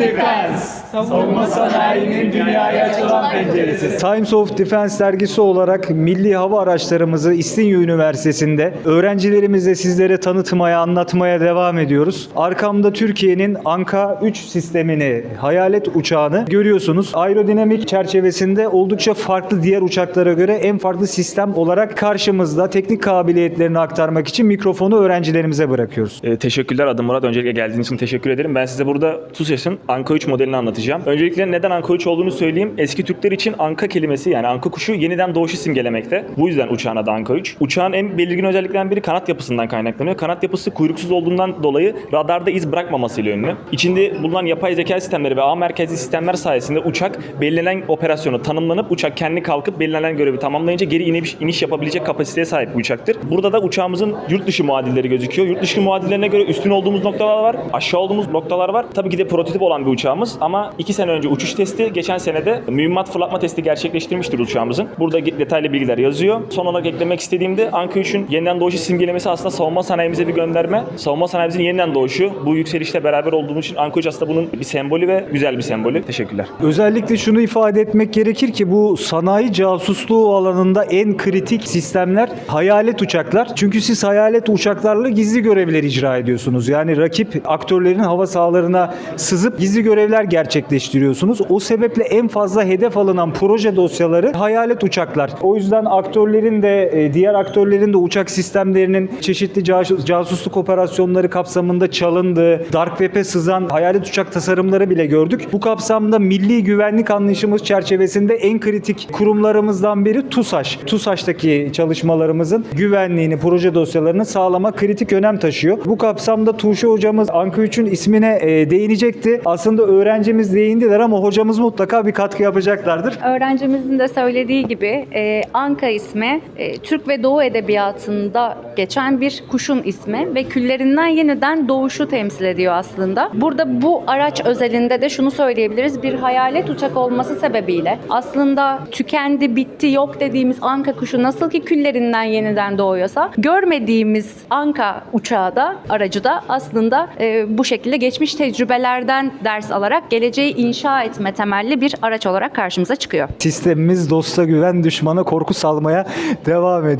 Defense, savunma sanayinin dünyaya açılan penceresi. Times of Defense dergisi olarak milli hava araçlarımızı İstinye Üniversitesi'nde öğrencilerimizle sizlere tanıtmaya, anlatmaya devam ediyoruz. Arkamda Türkiye'nin Anka 3 sistemini, hayalet uçağını görüyorsunuz. Aerodinamik çerçevesinde oldukça farklı diğer uçaklara göre en farklı sistem olarak karşımızda teknik kabiliyetlerini aktarmak için mikrofonu öğrencilerimize bırakıyoruz. Ee, teşekkürler adım Murat. Öncelikle geldiğiniz için teşekkür ederim. Ben size burada TUSAŞ'ın Anka 3 modelini anlatacağım. Öncelikle neden Anka 3 olduğunu söyleyeyim. Eski Türkler için Anka kelimesi yani Anka kuşu yeniden doğuşu simgelemekte. Bu yüzden uçağın adı Anka 3. Uçağın en belirgin özelliklerinden biri kanat yapısından kaynaklanıyor. Kanat yapısı kuyruksuz olduğundan dolayı radarda iz bırakmamasıyla ünlü. İçinde bulunan yapay zeka sistemleri ve ağ merkezli sistemler sayesinde uçak belirlenen operasyonu tanımlanıp uçak kendi kalkıp belirlenen görevi tamamlayınca geri iniş, iniş yapabilecek kapasiteye sahip bir uçaktır. Burada da uçağımızın yurt dışı muadilleri gözüküyor. Yurt dışı muadillerine göre üstün olduğumuz noktalar var, aşağı olduğumuz noktalar var. Tabii ki de prototip olan bir uçağımız ama 2 sene önce uçuş testi, geçen sene de mühimmat fırlatma testi gerçekleştirmiştir uçağımızın. Burada detaylı bilgiler yazıyor. Son olarak eklemek istediğimde Anka 3'ün yeniden doğuşu simgelemesi aslında savunma sanayimize bir gönderme. Savunma sanayimizin yeniden doğuşu. Bu yükselişte beraber olduğumuz için Anka 3 aslında bunun bir sembolü ve güzel bir sembolü. Teşekkürler. Özellikle şunu ifade etmek gerekir ki bu sanayi casusluğu alanında en kritik sistemler hayalet uçaklar. Çünkü siz hayalet uçaklarla gizli görevler icra ediyorsunuz. Yani rakip aktörlerin hava sahalarına sızıp gizli görevler gerçekleştiriyorsunuz. O sebeple en fazla hedef alınan proje dosyaları hayalet uçaklar. O yüzden aktörlerin de e, diğer aktörlerin de uçak sistemlerinin çeşitli casus- casusluk operasyonları kapsamında çalındığı, dark web'e sızan hayalet uçak tasarımları bile gördük. Bu kapsamda milli güvenlik anlayışımız çerçevesinde en kritik kurumlarımızdan biri TUSAŞ. TUSAŞ'taki çalışmalarımızın güvenliğini, proje dosyalarını sağlama kritik önem taşıyor. Bu kapsamda Tuğçe hocamız Anka 3'ün ismine e, değinecekti. Aslında öğrencimiz değindiler ama hocamız mutlaka bir katkı yapacaklardır. Öğrencimizin de söylediği gibi e, Anka ismi e, Türk ve Doğu Edebiyatı'nda geçen bir kuşun ismi ve küllerinden yeniden doğuşu temsil ediyor aslında. Burada bu araç özelinde de şunu söyleyebiliriz. Bir hayalet uçak olması sebebiyle aslında tükendi, bitti, yok dediğimiz Anka kuşu nasıl ki küllerinden yeniden doğuyorsa görmediğimiz Anka uçağı da aracı da aslında e, bu şekilde geçmiş tecrübelerden ders alarak geleceği inşa etme temelli bir araç olarak karşımıza çıkıyor. Sistemimiz dosta güven, düşmana korku salmaya devam ediyor.